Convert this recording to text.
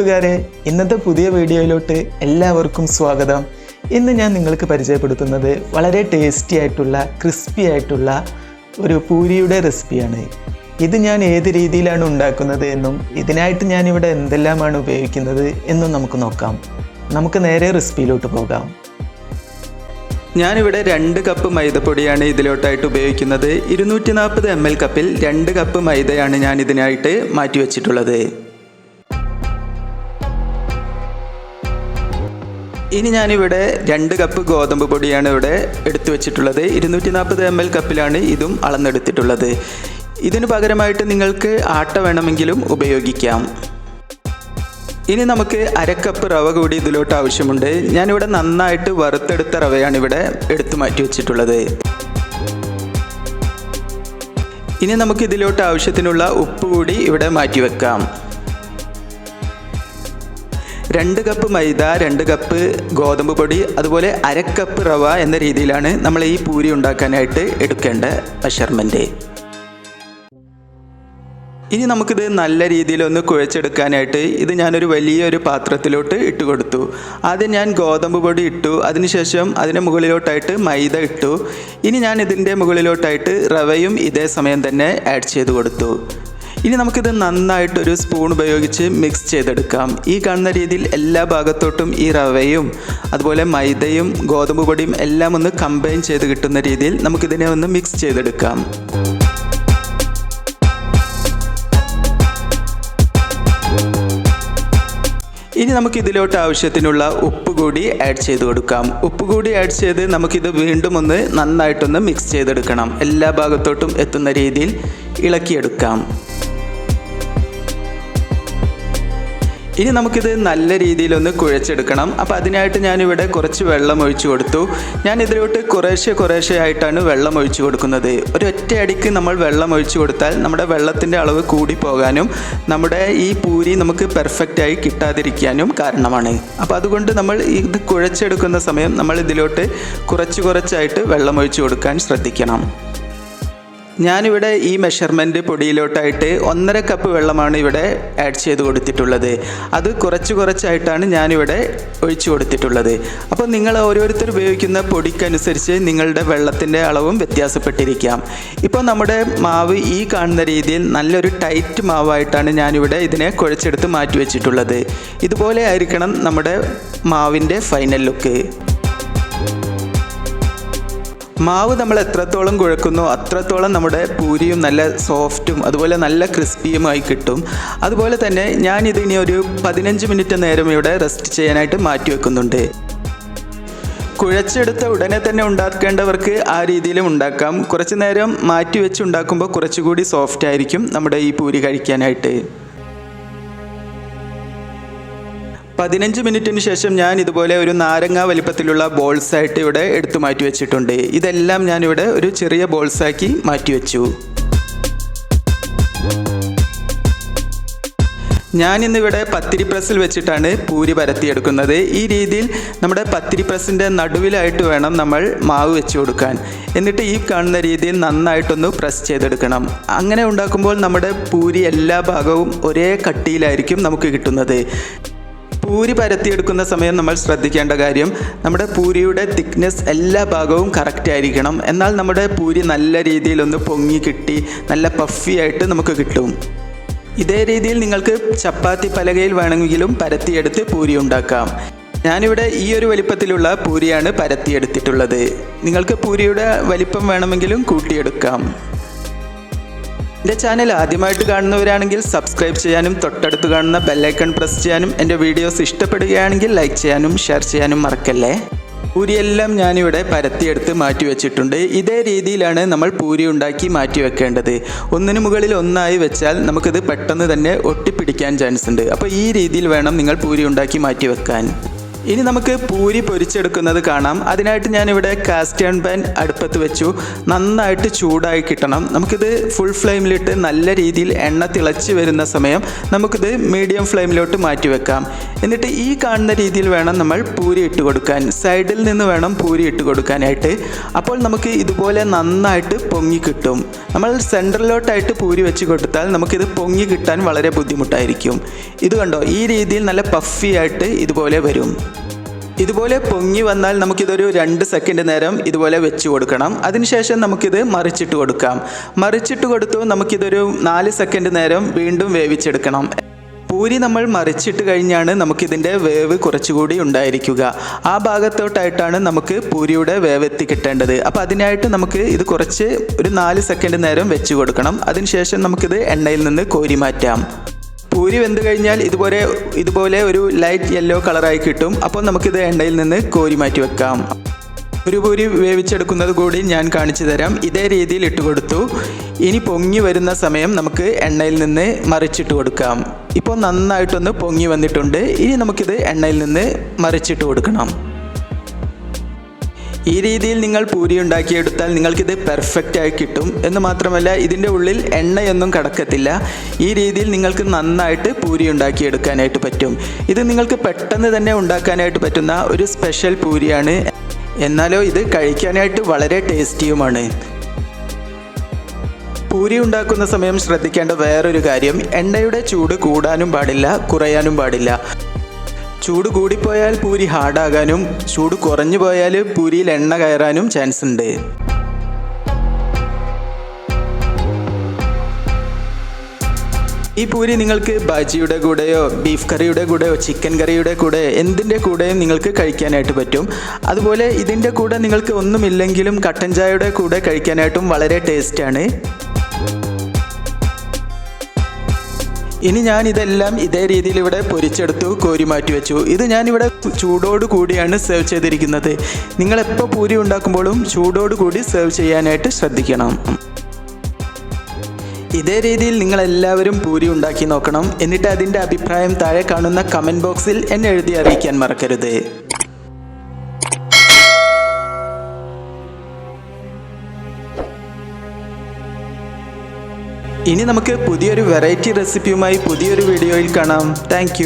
കൂട്ടുകാരെ ഇന്നത്തെ പുതിയ വീഡിയോയിലോട്ട് എല്ലാവർക്കും സ്വാഗതം. ഇന്ന് ഞാൻ നിങ്ങൾക്ക് പരിചയപ്പെടുത്തുന്നത് വളരെ ടേസ്റ്റി ആയിട്ടുള്ള ക്രിസ്പി ആയിട്ടുള്ള ഒരു പൂരിയുടെ റെസിപ്പിയാണ് ഇത് ഞാൻ ഏത് രീതിയിലാണ് ഉണ്ടാക്കുന്നത് എന്നും ഇതിനായിട്ട് ഞാൻ ഇവിടെ എന്തെല്ലാമാണ് ഉപയോഗിക്കുന്നത് എന്നും നമുക്ക് നോക്കാം. നമുക്ക് നേരെ റെസിപ്പിയിലോട്ട് പോകാം. ഞാനിവിടെ രണ്ട് കപ്പ് മൈദപ്പൊടിയാണ് ഇതിലോട്ടായിട്ട് ഉപയോഗിക്കുന്നത്. ഇരുന്നൂറ്റി നാൽപ്പത് എം എൽ കപ്പിൽ രണ്ട് കപ്പ് മൈദയാണ് ഞാൻ ഇതിനായിട്ട് മാറ്റി വെച്ചിട്ടുള്ളത് ഇനി ഞാനിവിടെ രണ്ട് കപ്പ് ഗോതമ്പ് പൊടിയാണ് ഇവിടെ എടുത്തു വെച്ചിട്ടുള്ളത്. ഇരുന്നൂറ്റി നാൽപ്പത് എം എൽ കപ്പിലാണ് ഇതും അളന്നെടുത്തിട്ടുള്ളത്. ഇതിന് പകരമായിട്ട് നിങ്ങൾക്ക് ആട്ട വേണമെങ്കിലും ഉപയോഗിക്കാം. ഇനി നമുക്ക് അരക്കപ്പ് റവ കൂടി ഇതിലോട്ട് ആവശ്യമുണ്ട്. ഞാനിവിടെ നന്നായിട്ട് വറുത്തെടുത്ത റവയാണ് ഇവിടെ എടുത്തു മാറ്റി വെച്ചിട്ടുള്ളത്. ഇനി നമുക്ക് ഇതിലോട്ട് ആവശ്യത്തിനുള്ള ഉപ്പ് കൂടി ഇവിടെ മാറ്റി വെക്കാം. രണ്ട് കപ്പ് മൈദ രണ്ട് കപ്പ് ഗോതമ്പ് പൊടി അതുപോലെ അരക്കപ്പ് റവ എന്ന രീതിയിലാണ് നമ്മൾ ഈ പൂരി ഉണ്ടാക്കാനായിട്ട് എടുക്കേണ്ട മെഷർമെന്റ് ഇനി നമുക്കിത് നല്ല രീതിയിൽ ഒന്ന് കുഴച്ചെടുക്കാനായിട്ട് ഇത് ഞാനൊരു വലിയൊരു പാത്രത്തിലോട്ട് ഇട്ട് കൊടുത്തു. ആദ്യം ഞാൻ ഗോതമ്പ് പൊടി ഇട്ടു അതിനുശേഷം അതിന് മുകളിലോട്ടായിട്ട് മൈദ ഇട്ടു. ഇനി ഞാൻ ഇതിന്റെ മുകളിലോട്ടായിട്ട് റവയും ഇതേ സമയം തന്നെ ആഡ് ചെയ്ത് കൊടുത്തു. ഇനി നമുക്കിത് നന്നായിട്ടൊരു സ്പൂൺ ഉപയോഗിച്ച് മിക്സ് ചെയ്തെടുക്കാം. ഈ കാണുന്ന രീതിയിൽ എല്ലാ ഭാഗത്തോട്ടും ഈ റവയും അതുപോലെ മൈദയും ഗോതമ്പ് പൊടിയും എല്ലാം ഒന്ന് കമ്പൈൻ ചെയ്ത് കിട്ടുന്ന രീതിയിൽ നമുക്കിതിനെ ഒന്ന് മിക്സ് ചെയ്തെടുക്കാം. ഇനി നമുക്ക് ഇതിലോട്ട് ആവശ്യത്തിനുള്ള ഉപ്പ് കൂടി ആഡ് ചെയ്ത് കൊടുക്കാം. ഉപ്പ് കൂടി ആഡ് ചെയ്ത് നമുക്കിത് വീണ്ടും ഒന്ന് നന്നായിട്ടൊന്ന് മിക്സ് ചെയ്തെടുക്കണം. എല്ലാ ഭാഗത്തോട്ടും എത്തുന്ന രീതിയിൽ ഇളക്കിയെടുക്കാം. ഇനി നമുക്കിത് നല്ല രീതിയിൽ ഒന്ന് കുഴച്ചെടുക്കണം. അപ്പോൾ അതിനായിട്ട് ഞാനിവിടെ കുറച്ച് വെള്ളം ഒഴിച്ചു കൊടുത്തു. ഞാൻ ഇതിലോട്ട് കുറേശ്ശെ കുറേശ്ശെ ആയിട്ടാണ് വെള്ളം ഒഴിച്ചു കൊടുക്കുന്നത്. ഒരു ഒറ്റ അടിക്ക് നമ്മൾ വെള്ളം ഒഴിച്ചു കൊടുത്താൽ നമ്മുടെ വെള്ളത്തിന്റെ അളവ് കൂടി പോകാനും നമ്മുടെ ഈ പൂരി നമുക്ക് പെർഫെക്റ്റായി കിട്ടാതിരിക്കാനും കാരണമാണ്. അപ്പോൾ അതുകൊണ്ട് നമ്മൾ ഇത് കുഴച്ചെടുക്കുന്ന സമയം നമ്മൾ ഇതിലോട്ട് കുറച്ച് കുറച്ചായിട്ട് വെള്ളം ഒഴിച്ചു കൊടുക്കാൻ ശ്രദ്ധിക്കണം. ഞാനിവിടെ ഈ മെഷർമെന്റ് പൊടിയിലോട്ടായിട്ട് ഒന്നര കപ്പ് വെള്ളമാണ് ഇവിടെ ആഡ് ചെയ്ത് കൊടുത്തിട്ടുള്ളത്. അത് കുറച്ച് കുറച്ചായിട്ടാണ് ഞാനിവിടെ ഒഴിച്ചു കൊടുത്തിട്ടുള്ളത്. അപ്പോൾ നിങ്ങൾ ഓരോരുത്തർ ഉപയോഗിക്കുന്ന പൊടിക്കനുസരിച്ച് നിങ്ങളുടെ വെള്ളത്തിന്റെ അളവും വ്യത്യാസപ്പെട്ടിരിക്കാം. ഇപ്പോൾ നമ്മുടെ മാവ് ഈ കാണുന്ന രീതിയിൽ നല്ലൊരു ടൈറ്റ് മാവായിട്ടാണ് ഞാനിവിടെ ഇതിനെ കുഴച്ചെടുത്ത് മാറ്റി വെച്ചിട്ടുള്ളത് ഇതുപോലെ ആയിരിക്കണം നമ്മുടെ മാവിന്റെ ഫൈനൽ ലുക്ക് മാവ് നമ്മൾ എത്രത്തോളം കുഴക്കുന്നു അത്രത്തോളം നമ്മുടെ പൂരിയും നല്ല സോഫ്റ്റും അതുപോലെ നല്ല ക്രിസ്പിയുമായി കിട്ടും. അതുപോലെ തന്നെ ഞാൻ ഇതിനി ഒരു പതിനഞ്ച് മിനിറ്റ് നേരം ഇവിടെ റെസ്റ്റ് ചെയ്യാനായിട്ട് മാറ്റി വെക്കുന്നുണ്ട്. കുഴച്ചെടുത്ത ഉടനെ തന്നെ ഉണ്ടാക്കേണ്ടവർക്ക് ആ രീതിയിലും ഉണ്ടാക്കാം. കുറച്ച് നേരം മാറ്റി വെച്ച് ഉണ്ടാക്കുമ്പോൾ കുറച്ചുകൂടി സോഫ്റ്റ് ആയിരിക്കും നമ്മുടെ ഈ പൂരി കഴിക്കാനായിട്ട്. പതിനഞ്ച് മിനിറ്റിന് ശേഷം ഞാൻ ഇതുപോലെ ഒരു നാരങ്ങ വലിപ്പത്തിലുള്ള ബോൾസ് ആയിട്ട് ഇവിടെ എടുത്തു മാറ്റി വെച്ചിട്ടുണ്ട്. ഇതെല്ലാം ഞാനിവിടെ ഒരു ചെറിയ ബോൾസാക്കി മാറ്റി വെച്ചു. ഞാൻ ഞാനിന്നിവിടെ പത്തിരി പ്രസ്സിൽ വെച്ചിട്ടാണ് പൂരി പരത്തിയെടുക്കുന്നത് ഈ രീതിയിൽ നമ്മുടെ പത്തിരി പ്രസ്സിന്റെ നടുവിലായിട്ട് വേണം നമ്മൾ മാവ് വെച്ച് കൊടുക്കാൻ. എന്നിട്ട് ഈ കാണുന്ന രീതിയിൽ നന്നായിട്ടൊന്ന് പ്രസ് ചെയ്തെടുക്കണം. അങ്ങനെ ഉണ്ടാക്കുമ്പോൾ നമ്മുടെ പൂരി എല്ലാ ഭാഗവും ഒരേ കട്ടിയിലായിരിക്കും നമുക്ക് കിട്ടുന്നത്. പൂരി പരത്തിയെടുക്കുന്ന സമയം നമ്മൾ ശ്രദ്ധിക്കേണ്ട കാര്യം നമ്മുടെ പൂരിയുടെ തിക്നെസ് എല്ലാ ഭാഗവും കറക്റ്റ് ആയിരിക്കണം. എന്നാൽ നമ്മുടെ പൂരി നല്ല രീതിയിൽ ഒന്ന് പൊങ്ങി കിട്ടി നല്ല പഫി ആയിട്ട് നമുക്ക് കിട്ടും. ഇതേ രീതിയിൽ നിങ്ങൾക്ക് ചപ്പാത്തി പലകയിൽ വേണമെങ്കിലും പരത്തിയെടുത്ത് പൂരി ഉണ്ടാക്കാം. ഞാനിവിടെ ഈ ഒരു വലിപ്പത്തിലുള്ള പൂരിയാണ് പരത്തിയെടുത്തിട്ടുള്ളത്. നിങ്ങൾക്ക് പൂരിയുടെ വലിപ്പം വേണമെങ്കിലും കൂട്ടിയെടുക്കാം. എന്റെ ചാനൽ ആദ്യമായിട്ട് കാണുന്നവരാണെങ്കിൽ സബ്സ്ക്രൈബ് ചെയ്യാനും തൊട്ടടുത്ത് കാണുന്ന ബെല്ലൈക്കൺ പ്രസ് ചെയ്യാനും എന്റെ വീഡിയോസ് ഇഷ്ടപ്പെടുകയാണെങ്കിൽ ലൈക്ക് ചെയ്യാനും ഷെയർ ചെയ്യാനും മറക്കല്ലേ? പൂരിയെല്ലാം ഞാനിവിടെ പരത്തിയെടുത്ത് മാറ്റി വെച്ചിട്ടുണ്ട് ഇതേ രീതിയിലാണ് നമ്മൾ പൂരി ഉണ്ടാക്കി മാറ്റി വെക്കേണ്ടത് ഒന്നിന് മുകളിൽ ഒന്നായി വെച്ചാൽ നമുക്കിത് പെട്ടെന്ന് തന്നെ ഒട്ടിപ്പിടിക്കാൻ ചാൻസ് ഉണ്ട്. അപ്പോൾ ഈ രീതിയിൽ വേണം നിങ്ങൾ പൂരി ഉണ്ടാക്കി മാറ്റി വെക്കാൻ ഇനി നമുക്ക് പൂരി പൊരിച്ചെടുക്കുന്നത് കാണാം. അതിനായിട്ട് ഞാനിവിടെ കാസ്റ്റേൺ പാൻ അടുപ്പത്ത് വെച്ചു. നന്നായിട്ട് ചൂടായി കിട്ടണം. നമുക്കിത് ഫുൾ ഫ്ലെയിമിലിട്ട് നല്ല രീതിയിൽ എണ്ണ തിളച്ച് വരുന്ന സമയം നമുക്കിത് മീഡിയം ഫ്ലെയിമിലോട്ട് മാറ്റി വെക്കാം. എന്നിട്ട് ഈ കാണുന്ന രീതിയിൽ വേണം നമ്മൾ പൂരി ഇട്ട് കൊടുക്കാൻ. സൈഡിൽ നിന്ന് വേണം പൂരി ഇട്ട് കൊടുക്കാനായിട്ട്. അപ്പോൾ നമുക്ക് ഇതുപോലെ നന്നായിട്ട് പൊങ്ങി കിട്ടും. നമ്മൾ സെന്ററിലോട്ടായിട്ട് പൂരി വെച്ച് കൊടുത്താൽ നമുക്കിത് പൊങ്ങി കിട്ടാൻ വളരെ ബുദ്ധിമുട്ടായിരിക്കും. ഇത് കണ്ടോ? ഈ രീതിയിൽ നല്ല പഫി ആയിട്ട് ഇതുപോലെ വരും. ഇതുപോലെ പൊങ്ങി വന്നാൽ നമുക്കിതൊരു രണ്ട് സെക്കൻഡ് നേരം ഇതുപോലെ വെച്ച് കൊടുക്കണം. അതിനുശേഷം നമുക്കിത് മറിച്ചിട്ട് കൊടുക്കാം. മറിച്ചിട്ട് കൊടുത്തു നമുക്കിതൊരു നാല് സെക്കൻഡ് നേരം വീണ്ടും വേവിച്ചെടുക്കണം. പൂരി നമ്മൾ മറിച്ചിട്ട് കഴിഞ്ഞാണ് നമുക്കിതിന്റെ വേവ് കുറച്ചുകൂടി ഉണ്ടായിരിക്കുക. ആ ഭാഗത്തോട്ടായിട്ടാണ് നമുക്ക് പൂരിയുടെ വേവ് എത്തി കിട്ടേണ്ടത്. അപ്പോൾ അതിനായിട്ട് നമുക്ക് ഇത് കുറച്ച് ഒരു നാല് സെക്കൻഡ് നേരം വെച്ച് കൊടുക്കണം. അതിനുശേഷം നമുക്കിത് എണ്ണയിൽ നിന്ന് കോരി മാറ്റാം. പൂരി വെന്ത് കഴിഞ്ഞാൽ ഇതുപോലെ ഇതുപോലെ ഒരു ലൈറ്റ് യെല്ലോ കളറായി കിട്ടും. അപ്പോൾ നമുക്കിത് എണ്ണയിൽ നിന്ന് കോരി മാറ്റി വെക്കാം. ഒരു പൂരി വേവിച്ചെടുക്കുന്നത് കൂടി ഞാൻ കാണിച്ചു തരാം. ഇതേ രീതിയിൽ ഇട്ട് കൊടുത്തു. ഇനി പൊങ്ങി വരുന്ന സമയം നമുക്ക് എണ്ണയിൽ നിന്ന് മറിച്ചിട്ട് കൊടുക്കാം. ഇപ്പോൾ നന്നായിട്ടൊന്ന് പൊങ്ങി വന്നിട്ടുണ്ട്. ഇനി നമുക്കിത് എണ്ണയിൽ നിന്ന് മറിച്ചിട്ട് കൊടുക്കണം. ഈ രീതിയിൽ നിങ്ങൾ പൂരി ഉണ്ടാക്കിയെടുത്താൽ നിങ്ങൾക്കിത് പെർഫെക്റ്റ് ആയി കിട്ടും. എന്ന് മാത്രമല്ല ഇതിന്റെ ഉള്ളിൽ എണ്ണയൊന്നും കടക്കത്തില്ല. ഈ രീതിയിൽ നിങ്ങൾക്ക് നന്നായിട്ട് പൂരി ഉണ്ടാക്കിയെടുക്കാനായിട്ട് പറ്റും. ഇത് നിങ്ങൾക്ക് പെട്ടെന്ന് തന്നെ ഉണ്ടാക്കാനായിട്ട് പറ്റുന്ന ഒരു സ്പെഷ്യൽ പൂരിയാണ്. എന്നാലോ ഇത് കഴിക്കാനായിട്ട് വളരെ ടേസ്റ്റിയുമാണ്. പൂരി ഉണ്ടാക്കുന്ന സമയം ശ്രദ്ധിക്കേണ്ട വേറൊരു കാര്യം എണ്ണയുടെ ചൂട് കൂടാനും പാടില്ല കുറയാനും പാടില്ല. ചൂട് കൂടിപ്പോയാൽ പൂരി ഹാർഡാകാനും ചൂട് കുറഞ്ഞു പോയാൽ പൂരിയിൽ എണ്ണ കയറാനും ചാൻസ് ഉണ്ട്. ഈ പൂരി നിങ്ങൾക്ക് ബജിയുടെ കൂടെയോ ബീഫ് കറിയുടെ കൂടെയോ ചിക്കൻ കറിയുടെ കൂടെ എന്തിന്റെ കൂടെയും നിങ്ങൾക്ക് കഴിക്കാനായിട്ട് പറ്റും. അതുപോലെ ഇതിന്റെ കൂടെ നിങ്ങൾക്ക് ഒന്നുമില്ലെങ്കിലും കട്ടൻ ചായയുടെ കൂടെ കഴിക്കാനായിട്ടും വളരെ ടേസ്റ്റാണ് ഇനി ഞാൻ ഇതെല്ലാം ഇതേ രീതിയിൽ ഇവിടെ പൊരിച്ചെടുത്തു കോരി മാറ്റി വെച്ചു. ഇത് ഞാൻ ഇവിടെ ചൂടോട് കൂടിയാണ് സെർവ് ചെയ്തിരിക്കുന്നത്. നിങ്ങൾ എപ്പോൾ പൂരി ഉണ്ടാക്കുമ്പോഴും ചൂടോട് കൂടി സെർവ് ചെയ്യാനായിട്ട് ശ്രദ്ധിക്കണം. ഇതേ രീതിയിൽ നിങ്ങൾ എല്ലാവരും പൂരി ഉണ്ടാക്കി നോക്കണം. എന്നിട്ട് അതിന്റെ അഭിപ്രായം താഴെ കാണുന്ന കമന്റ് ബോക്സിൽ എന്നെ എഴുതി അറിയിക്കാൻ മറക്കരുത്. ഇനി നമുക്ക് പുതിയൊരു വെറൈറ്റി റെസിപ്പിയുമായി പുതിയൊരു വീഡിയോയിൽ കാണാം. താങ്ക്